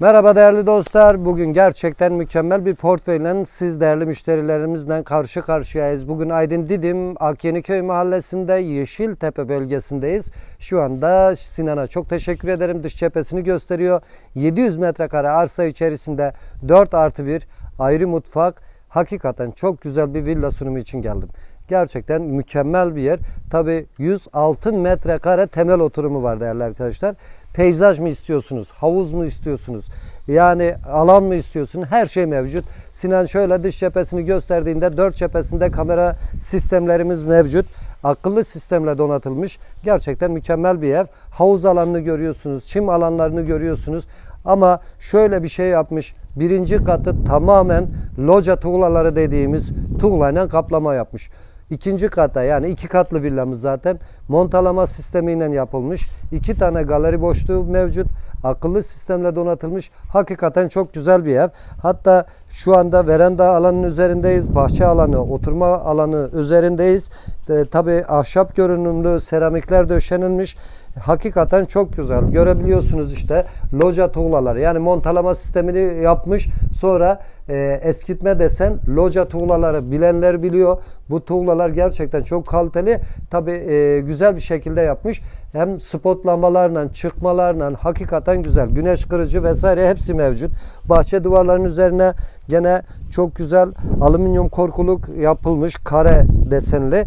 Merhaba değerli dostlar. Bugün gerçekten mükemmel bir portföyle siz değerli müşterilerimizle karşı karşıyayız. Bugün Aydın Didim Akyeniköy mahallesinde Yeşiltepe bölgesindeyiz. Şu anda Sinan'a çok teşekkür ederim. Dış cephesini gösteriyor. 700 metrekare arsa içerisinde 4 artı 1 ayrı mutfak. Hakikaten çok güzel bir villa sunumu için geldim. Gerçekten mükemmel bir yer. Tabi 106 metrekare temel oturumu var değerli arkadaşlar. Peyzaj mı istiyorsunuz? Havuz mu istiyorsunuz? Yani alan mı istiyorsunuz? Her şey mevcut. Sinan şöyle dış cephesini gösterdiğinde dört cephesinde kamera sistemlerimiz mevcut. Akıllı sistemle donatılmış. Gerçekten mükemmel bir ev. Havuz alanını görüyorsunuz. Çim alanlarını görüyorsunuz. Ama şöyle bir şey yapmış. Birinci katı tamamen loca tuğlaları dediğimiz tuğlayla kaplama yapmış. İkinci kata yani iki katlı villamız zaten montalama sistemiyle yapılmış. İki tane galeri boşluğu mevcut. Akıllı sistemle donatılmış. Hakikaten çok güzel bir ev. Hatta şu anda veranda alanının üzerindeyiz. Bahçe alanı, oturma alanı üzerindeyiz. E, Tabi ahşap görünümlü seramikler döşenilmiş. Hakikaten çok güzel. Görebiliyorsunuz işte loca tuğlaları. Yani montalama sistemini yapmış. Sonra e, eskitme desen loca tuğlaları bilenler biliyor. Bu tuğlalar gerçekten çok kaliteli. Tabi e, güzel bir şekilde yapmış. Hem spot lambalarla, çıkmalarla hakikaten güzel. Güneş kırıcı vesaire hepsi mevcut. Bahçe duvarlarının üzerine gene çok güzel alüminyum korkuluk yapılmış kare desenli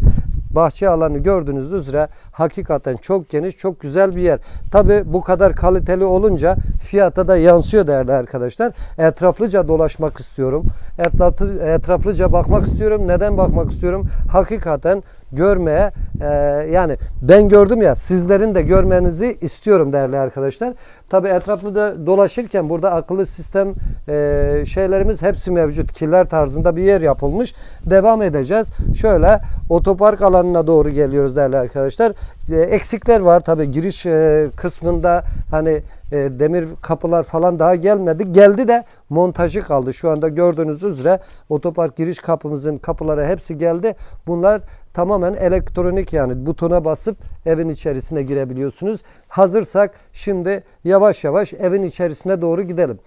bahçe alanı gördüğünüz üzere hakikaten çok geniş, çok güzel bir yer. Tabi bu kadar kaliteli olunca fiyata da yansıyor değerli arkadaşlar. Etraflıca dolaşmak istiyorum. Etraflı, etraflıca bakmak istiyorum. Neden bakmak istiyorum? Hakikaten görmeye e, yani ben gördüm ya sizlerin de görmenizi istiyorum değerli arkadaşlar. Tabi etraflı da dolaşırken burada akıllı sistem e, şeylerimiz hepsi mevcut. Killer tarzında bir yer yapılmış. Devam edeceğiz. Şöyle otopark alanına doğru geliyoruz değerli arkadaşlar. E, eksikler var tabi giriş e, kısmında hani e, demir kapılar falan daha gelmedi. Geldi de montajı kaldı. Şu anda gördüğünüz üzere otopark giriş kapımızın kapıları hepsi geldi. Bunlar tamamen elektronik yani butona basıp evin içerisine girebiliyorsunuz. Hazırsak şimdi yavaş yavaş evin içerisine doğru gidelim.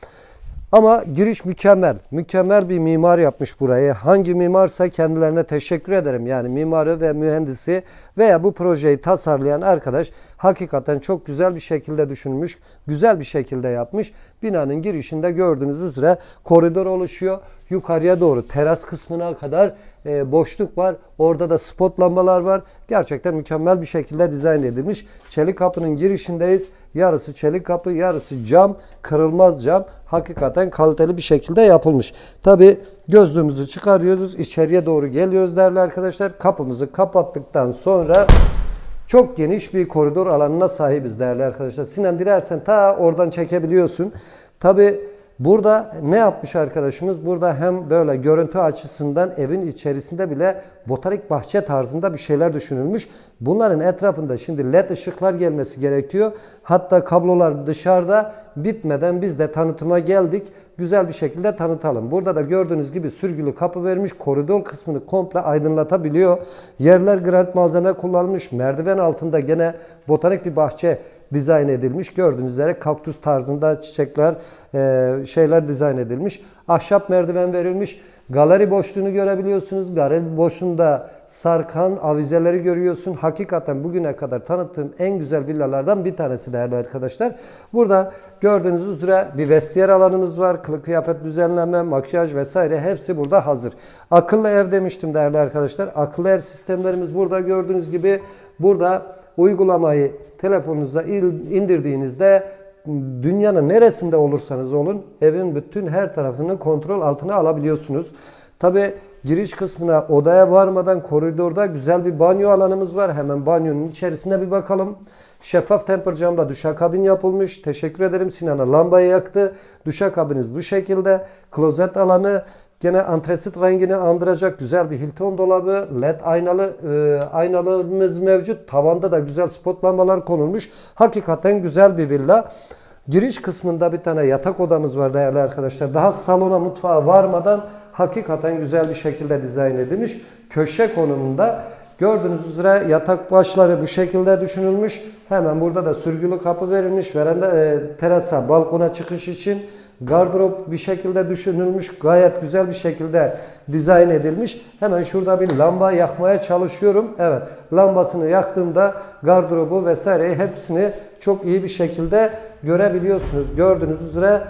Ama giriş mükemmel. Mükemmel bir mimar yapmış burayı. Hangi mimarsa kendilerine teşekkür ederim. Yani mimarı ve mühendisi veya bu projeyi tasarlayan arkadaş hakikaten çok güzel bir şekilde düşünmüş. Güzel bir şekilde yapmış. Binanın girişinde gördüğünüz üzere koridor oluşuyor. Yukarıya doğru teras kısmına kadar e, boşluk var. Orada da spot lambalar var. Gerçekten mükemmel bir şekilde dizayn edilmiş. Çelik kapının girişindeyiz. Yarısı çelik kapı, yarısı cam, kırılmaz cam. Hakikaten kaliteli bir şekilde yapılmış. Tabi gözlüğümüzü çıkarıyoruz. içeriye doğru geliyoruz değerli arkadaşlar. Kapımızı kapattıktan sonra çok geniş bir koridor alanına sahibiz değerli arkadaşlar. Sinan dilersen ta oradan çekebiliyorsun. Tabi burada ne yapmış arkadaşımız? Burada hem böyle görüntü açısından evin içerisinde bile botanik bahçe tarzında bir şeyler düşünülmüş. Bunların etrafında şimdi led ışıklar gelmesi gerekiyor. Hatta kablolar dışarıda bitmeden biz de tanıtıma geldik. Güzel bir şekilde tanıtalım. Burada da gördüğünüz gibi sürgülü kapı vermiş. Koridor kısmını komple aydınlatabiliyor. Yerler granit malzeme kullanılmış. Merdiven altında gene botanik bir bahçe dizayn edilmiş. Gördüğünüz üzere kaktüs tarzında çiçekler, e, şeyler dizayn edilmiş. Ahşap merdiven verilmiş. Galeri boşluğunu görebiliyorsunuz. Galeri boşluğunda sarkan avizeleri görüyorsun. Hakikaten bugüne kadar tanıttığım en güzel villalardan bir tanesi değerli arkadaşlar. Burada gördüğünüz üzere bir vestiyer alanımız var. Kılık kıyafet düzenleme, makyaj vesaire hepsi burada hazır. Akıllı ev demiştim değerli arkadaşlar. Akıllı ev sistemlerimiz burada gördüğünüz gibi burada uygulamayı telefonunuza indirdiğinizde dünyanın neresinde olursanız olun evin bütün her tarafını kontrol altına alabiliyorsunuz. Tabi giriş kısmına odaya varmadan koridorda güzel bir banyo alanımız var. Hemen banyonun içerisine bir bakalım. Şeffaf temper camla duşakabin yapılmış. Teşekkür ederim Sinan'a lambayı yaktı. Duşakabiniz bu şekilde. Klozet alanı Gene antresit rengini andıracak güzel bir Hilton dolabı, led aynalı e, aynalarımız mevcut. Tavanda da güzel spot lambalar konulmuş. Hakikaten güzel bir villa. Giriş kısmında bir tane yatak odamız var değerli arkadaşlar. Daha salona mutfağa varmadan hakikaten güzel bir şekilde dizayn edilmiş. Köşe konumunda Gördüğünüz üzere yatak başları bu şekilde düşünülmüş. Hemen burada da sürgülü kapı verilmiş. Veranda e, terasa, balkona çıkış için gardırop bir şekilde düşünülmüş. Gayet güzel bir şekilde dizayn edilmiş. Hemen şurada bir lamba yakmaya çalışıyorum. Evet, lambasını yaktığımda gardırobu vesaireyi hepsini çok iyi bir şekilde görebiliyorsunuz. Gördüğünüz üzere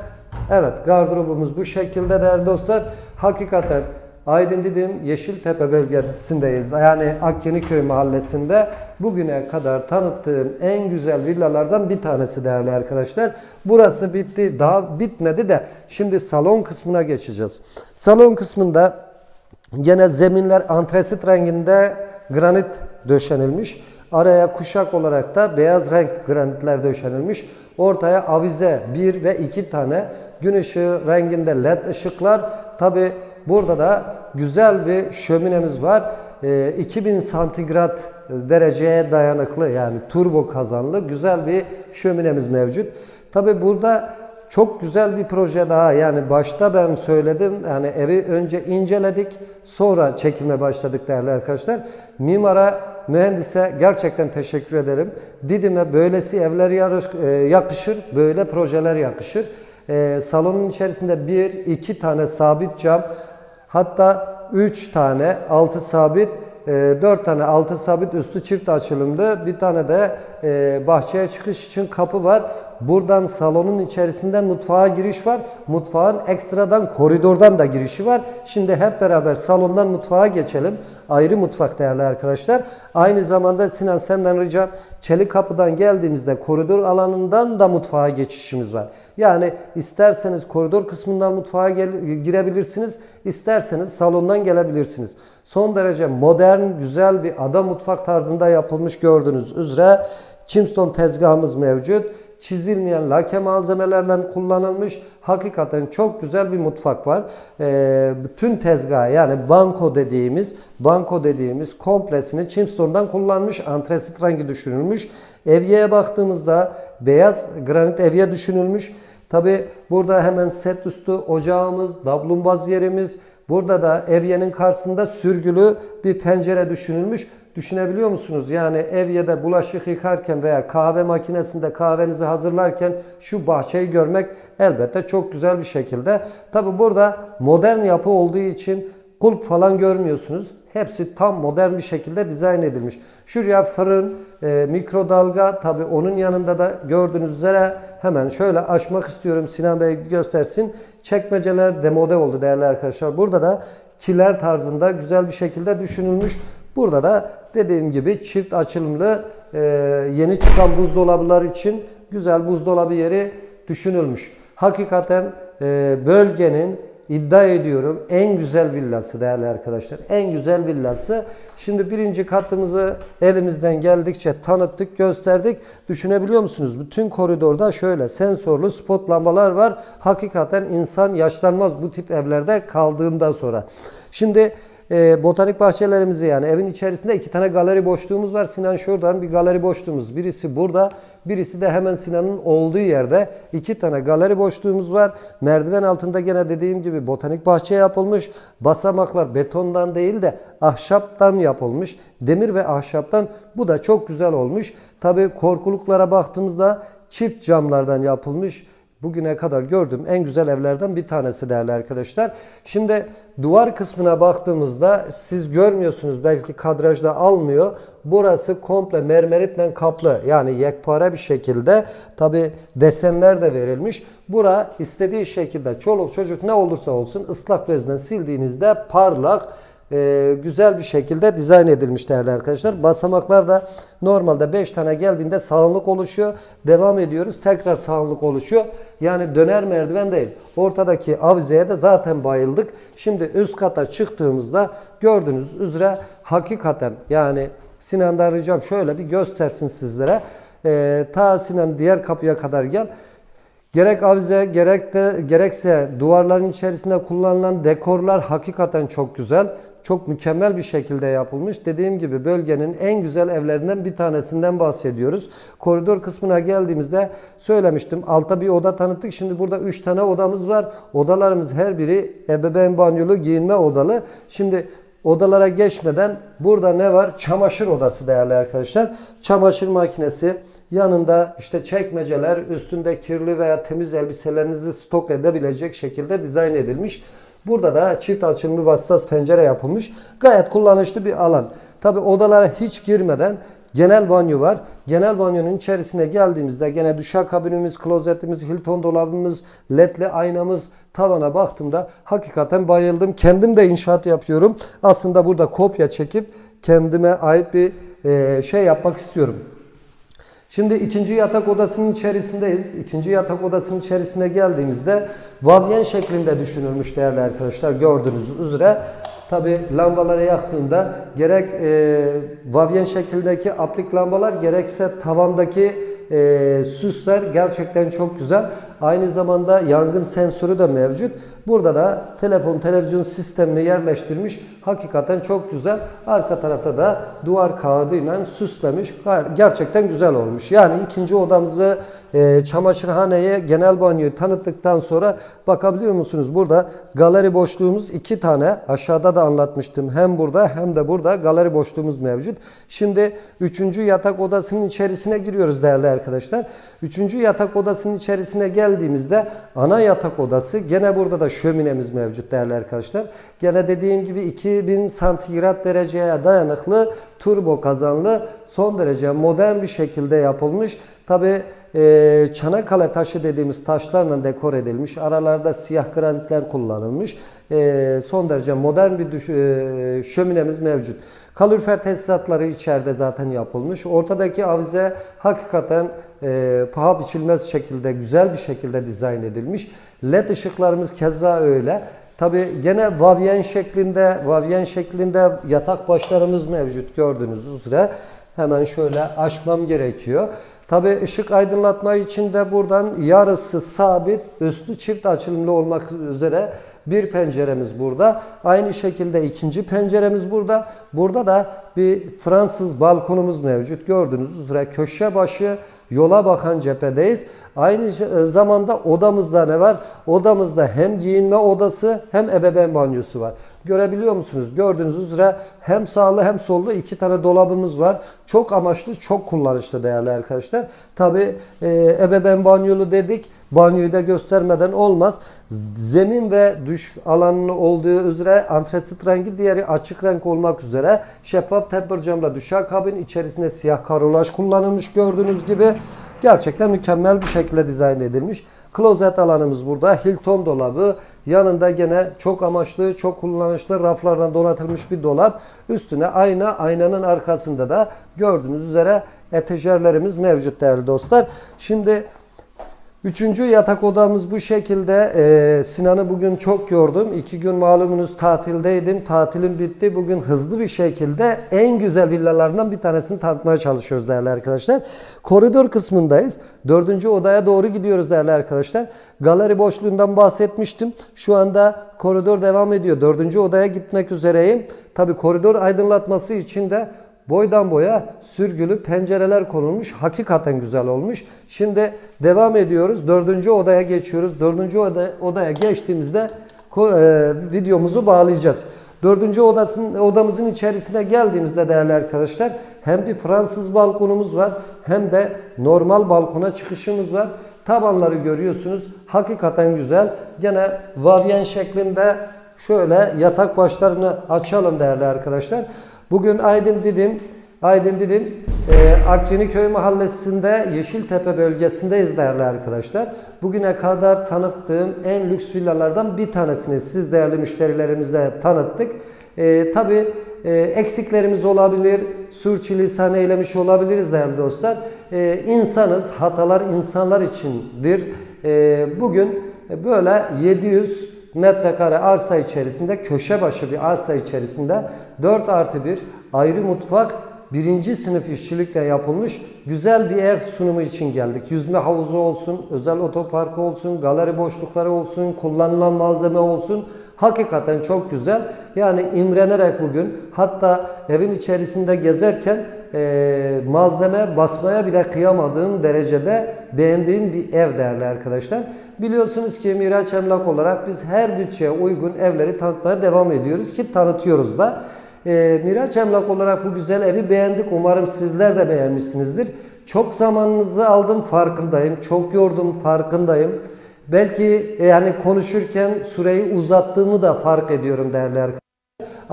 evet gardırobumuz bu şekilde değerli dostlar. Hakikaten Aydın Didim Yeşiltepe bölgesindeyiz. Yani Akyeniköy mahallesinde bugüne kadar tanıttığım en güzel villalardan bir tanesi değerli arkadaşlar. Burası bitti. Daha bitmedi de şimdi salon kısmına geçeceğiz. Salon kısmında gene zeminler antresit renginde granit döşenilmiş. Araya kuşak olarak da beyaz renk granitler döşenilmiş. Ortaya avize bir ve iki tane gün ışığı renginde led ışıklar. Tabi burada da güzel bir şöminemiz var. Ee, 2000 santigrat dereceye dayanıklı yani turbo kazanlı güzel bir şöminemiz mevcut. Tabi burada çok güzel bir proje daha yani başta ben söyledim yani evi önce inceledik sonra çekime başladık değerli arkadaşlar. Mimara mühendise gerçekten teşekkür ederim. Didim'e böylesi evler e, yakışır, böyle projeler yakışır. E, salonun içerisinde bir, iki tane sabit cam, hatta üç tane altı sabit, e, dört tane altı sabit üstü çift açılımlı, bir tane de e, bahçeye çıkış için kapı var. Buradan salonun içerisinden mutfağa giriş var. Mutfağın ekstradan koridordan da girişi var. Şimdi hep beraber salondan mutfağa geçelim. Ayrı mutfak değerli arkadaşlar. Aynı zamanda Sinan senden ricam çelik kapıdan geldiğimizde koridor alanından da mutfağa geçişimiz var. Yani isterseniz koridor kısmından mutfağa girebilirsiniz. isterseniz salondan gelebilirsiniz. Son derece modern, güzel bir ada mutfak tarzında yapılmış gördüğünüz üzere Chimstone tezgahımız mevcut çizilmeyen lake malzemelerden kullanılmış. Hakikaten çok güzel bir mutfak var. Ee, bütün tezgah yani banko dediğimiz banko dediğimiz komplesini Chimstone'dan kullanmış. Antresit rengi düşünülmüş. Evyeye baktığımızda beyaz granit evye düşünülmüş. Tabi burada hemen set üstü ocağımız, dablumbaz yerimiz. Burada da evyenin karşısında sürgülü bir pencere düşünülmüş. Düşünebiliyor musunuz? Yani evyede bulaşık yıkarken veya kahve makinesinde kahvenizi hazırlarken şu bahçeyi görmek elbette çok güzel bir şekilde. Tabi burada modern yapı olduğu için kulp falan görmüyorsunuz. Hepsi tam modern bir şekilde dizayn edilmiş. Şuraya fırın, e, mikrodalga tabi onun yanında da gördüğünüz üzere hemen şöyle açmak istiyorum. Sinan Bey göstersin. Çekmeceler demode oldu değerli arkadaşlar. Burada da kiler tarzında güzel bir şekilde düşünülmüş. Burada da dediğim gibi çift açılımlı e, yeni çıkan buzdolabılar için güzel buzdolabı yeri düşünülmüş. Hakikaten e, bölgenin iddia ediyorum en güzel villası değerli arkadaşlar. En güzel villası. Şimdi birinci katımızı elimizden geldikçe tanıttık, gösterdik. Düşünebiliyor musunuz? Bütün koridorda şöyle sensörlü spot lambalar var. Hakikaten insan yaşlanmaz bu tip evlerde kaldığından sonra. Şimdi e, botanik bahçelerimizi yani evin içerisinde iki tane galeri boşluğumuz var. Sinan şuradan bir galeri boşluğumuz. Birisi burada, birisi de hemen Sinan'ın olduğu yerde. iki tane galeri boşluğumuz var. Merdiven altında gene dediğim gibi botanik bahçe yapılmış. Basamaklar betondan değil de ahşaptan yapılmış. Demir ve ahşaptan bu da çok güzel olmuş. Tabii korkuluklara baktığımızda çift camlardan yapılmış bugüne kadar gördüğüm en güzel evlerden bir tanesi değerli arkadaşlar. Şimdi duvar kısmına baktığımızda siz görmüyorsunuz belki kadrajda almıyor. Burası komple mermeritle kaplı yani yekpare bir şekilde tabi desenler de verilmiş. Bura istediği şekilde çoluk çocuk ne olursa olsun ıslak bezden sildiğinizde parlak e, güzel bir şekilde dizayn edilmiş değerli arkadaşlar. Basamaklar da normalde 5 tane geldiğinde sağlık oluşuyor. Devam ediyoruz. Tekrar sağlık oluşuyor. Yani döner merdiven değil. Ortadaki avizeye de zaten bayıldık. Şimdi üst kata çıktığımızda gördüğünüz üzere hakikaten yani Sinan'dan ricam şöyle bir göstersin sizlere. E, ta Sinan diğer kapıya kadar gel. Gerek avize gerek de gerekse duvarların içerisinde kullanılan dekorlar hakikaten çok güzel. Çok mükemmel bir şekilde yapılmış. Dediğim gibi bölgenin en güzel evlerinden bir tanesinden bahsediyoruz. Koridor kısmına geldiğimizde söylemiştim. Altta bir oda tanıttık. Şimdi burada 3 tane odamız var. Odalarımız her biri ebeveyn banyolu giyinme odalı. Şimdi odalara geçmeden burada ne var? Çamaşır odası değerli arkadaşlar. Çamaşır makinesi, yanında işte çekmeceler, üstünde kirli veya temiz elbiselerinizi stok edebilecek şekilde dizayn edilmiş. Burada da çift açılımlı vasıtası pencere yapılmış. Gayet kullanışlı bir alan. Tabi odalara hiç girmeden genel banyo var. Genel banyonun içerisine geldiğimizde gene duşakabinimiz, klozetimiz, Hilton dolabımız, ledli aynamız tavana baktığımda hakikaten bayıldım. Kendim de inşaat yapıyorum. Aslında burada kopya çekip kendime ait bir e, şey yapmak istiyorum. Şimdi ikinci yatak odasının içerisindeyiz. İkinci yatak odasının içerisine geldiğimizde vavyen şeklinde düşünülmüş değerli arkadaşlar gördüğünüz üzere. Tabi lambaları yaktığında gerek e, vavyen şeklindeki aplik lambalar gerekse tavandaki e, süsler gerçekten çok güzel. Aynı zamanda yangın sensörü de mevcut. Burada da telefon televizyon sistemini yerleştirmiş. Hakikaten çok güzel. Arka tarafta da duvar kağıdıyla süslemiş. Gerçekten güzel olmuş. Yani ikinci odamızı e, çamaşırhaneye genel banyoyu tanıttıktan sonra bakabiliyor musunuz? Burada galeri boşluğumuz iki tane. Aşağıda da anlatmıştım. Hem burada hem de burada galeri boşluğumuz mevcut. Şimdi üçüncü yatak odasının içerisine giriyoruz değerli arkadaşlar. Üçüncü yatak odasının içerisine geldiğimizde ana yatak odası gene burada da şöminemiz mevcut değerli arkadaşlar. Gene dediğim gibi 2000 santigrat dereceye dayanıklı turbo kazanlı son derece modern bir şekilde yapılmış. Tabi e, Çanakkale taşı dediğimiz taşlarla dekor edilmiş. Aralarda siyah granitler kullanılmış. E, son derece modern bir düş, e, şöminemiz mevcut. Kalorifer tesisatları içeride zaten yapılmış. Ortadaki avize hakikaten e, paha biçilmez şekilde, güzel bir şekilde dizayn edilmiş. LED ışıklarımız keza öyle. Tabi gene vavyen şeklinde, vavyen şeklinde yatak başlarımız mevcut gördüğünüz üzere. Hemen şöyle açmam gerekiyor. Tabi ışık aydınlatma için de buradan yarısı sabit, üstü çift açılımlı olmak üzere bir penceremiz burada. Aynı şekilde ikinci penceremiz burada. Burada da bir Fransız balkonumuz mevcut. Gördüğünüz üzere köşe başı yola bakan cephedeyiz. Aynı zamanda odamızda ne var? Odamızda hem giyinme odası hem ebeveyn banyosu var. Görebiliyor musunuz? Gördüğünüz üzere hem sağlı hem sollu iki tane dolabımız var. Çok amaçlı, çok kullanışlı değerli arkadaşlar. Tabi e, ebeveyn banyolu dedik. Banyoyu da göstermeden olmaz. Zemin ve duş alanının olduğu üzere antresit rengi diğeri açık renk olmak üzere şeffaf temper camla duşakabin içerisinde siyah karolaj kullanılmış gördüğünüz gibi. Gerçekten mükemmel bir şekilde dizayn edilmiş. Klozet alanımız burada. Hilton dolabı. Yanında gene çok amaçlı, çok kullanışlı raflardan donatılmış bir dolap. Üstüne ayna, aynanın arkasında da gördüğünüz üzere etejerlerimiz mevcut değerli dostlar. Şimdi Üçüncü yatak odamız bu şekilde. Ee, Sinan'ı bugün çok gördüm. İki gün malumunuz tatildeydim. Tatilim bitti. Bugün hızlı bir şekilde en güzel villalarından bir tanesini tanıtmaya çalışıyoruz değerli arkadaşlar. Koridor kısmındayız. Dördüncü odaya doğru gidiyoruz değerli arkadaşlar. Galeri boşluğundan bahsetmiştim. Şu anda koridor devam ediyor. Dördüncü odaya gitmek üzereyim. Tabi koridor aydınlatması için de boydan boya sürgülü pencereler konulmuş. Hakikaten güzel olmuş. Şimdi devam ediyoruz. Dördüncü odaya geçiyoruz. Dördüncü oda, odaya geçtiğimizde e, videomuzu bağlayacağız. Dördüncü odasının, odamızın içerisine geldiğimizde değerli arkadaşlar hem bir Fransız balkonumuz var hem de normal balkona çıkışımız var. Tabanları görüyorsunuz. Hakikaten güzel. Gene vavyen şeklinde şöyle yatak başlarını açalım değerli arkadaşlar. Bugün Aydın Didim, Aydın Didim e, Akçeniköy mahallesinde Yeşiltepe bölgesindeyiz değerli arkadaşlar. Bugüne kadar tanıttığım en lüks villalardan bir tanesini siz değerli müşterilerimize tanıttık. E, Tabi e, eksiklerimiz olabilir, sürçülisan eylemiş olabiliriz değerli dostlar. E, insanız, hatalar insanlar içindir. E, bugün böyle 700 metrekare arsa içerisinde köşe başı bir arsa içerisinde 4 artı 1 ayrı mutfak birinci sınıf işçilikle yapılmış güzel bir ev sunumu için geldik. Yüzme havuzu olsun, özel otoparkı olsun, galeri boşlukları olsun, kullanılan malzeme olsun. Hakikaten çok güzel. Yani imrenerek bugün hatta evin içerisinde gezerken e, malzeme basmaya bile kıyamadığım derecede beğendiğim bir ev değerli arkadaşlar. Biliyorsunuz ki Miraç Emlak olarak biz her bütçeye uygun evleri tanıtmaya devam ediyoruz ki tanıtıyoruz da. E, Miraç Emlak olarak bu güzel evi beğendik. Umarım sizler de beğenmişsinizdir. Çok zamanınızı aldım farkındayım. Çok yordum farkındayım. Belki e, yani konuşurken süreyi uzattığımı da fark ediyorum değerli arkadaşlar.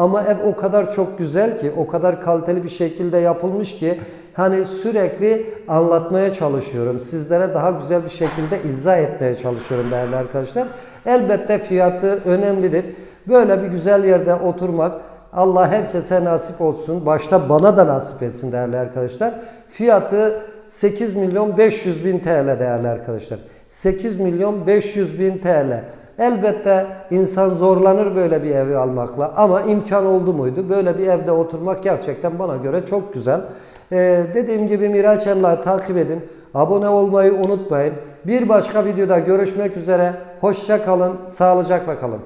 Ama ev o kadar çok güzel ki, o kadar kaliteli bir şekilde yapılmış ki hani sürekli anlatmaya çalışıyorum. Sizlere daha güzel bir şekilde izah etmeye çalışıyorum değerli arkadaşlar. Elbette fiyatı önemlidir. Böyle bir güzel yerde oturmak Allah herkese nasip olsun. Başta bana da nasip etsin değerli arkadaşlar. Fiyatı 8 milyon 500 bin TL değerli arkadaşlar. 8 milyon 500 bin TL. Elbette insan zorlanır böyle bir evi almakla ama imkan oldu muydu? Böyle bir evde oturmak gerçekten bana göre çok güzel. Ee, dediğim gibi Miraç Emlak'ı takip edin. Abone olmayı unutmayın. Bir başka videoda görüşmek üzere. Hoşça kalın, sağlıcakla kalın.